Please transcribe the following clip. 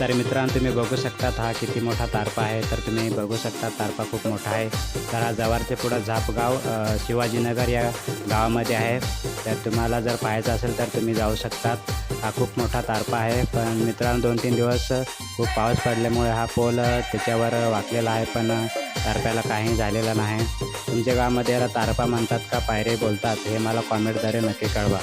तर मित्रांनो तुम्ही बघू शकतात हा किती मोठा तारपा आहे. तर तुम्ही बघू शकता तारपा खूप मोठा आहे. तर हा जवारचे पुढं झापगाव शिवाजीनगर या गावामध्ये आहे. तर तुम्हाला जर पाहायचं असेल तर तुम्ही जाऊ शकतात. हा खूप मोठा तारपा आहे. पण मित्रांनो दोन तीन दिवस खूप पाऊस पडल्यामुळे हा पोल त्याच्यावर वाकलेला आहे. पण तारप्याला काही झालेलं नाही. तुमच्या गावामध्ये याला तारपा म्हणतात का? पायरे बोलतात. हे मला कॉमेंटद्वारे नक्की कळवा.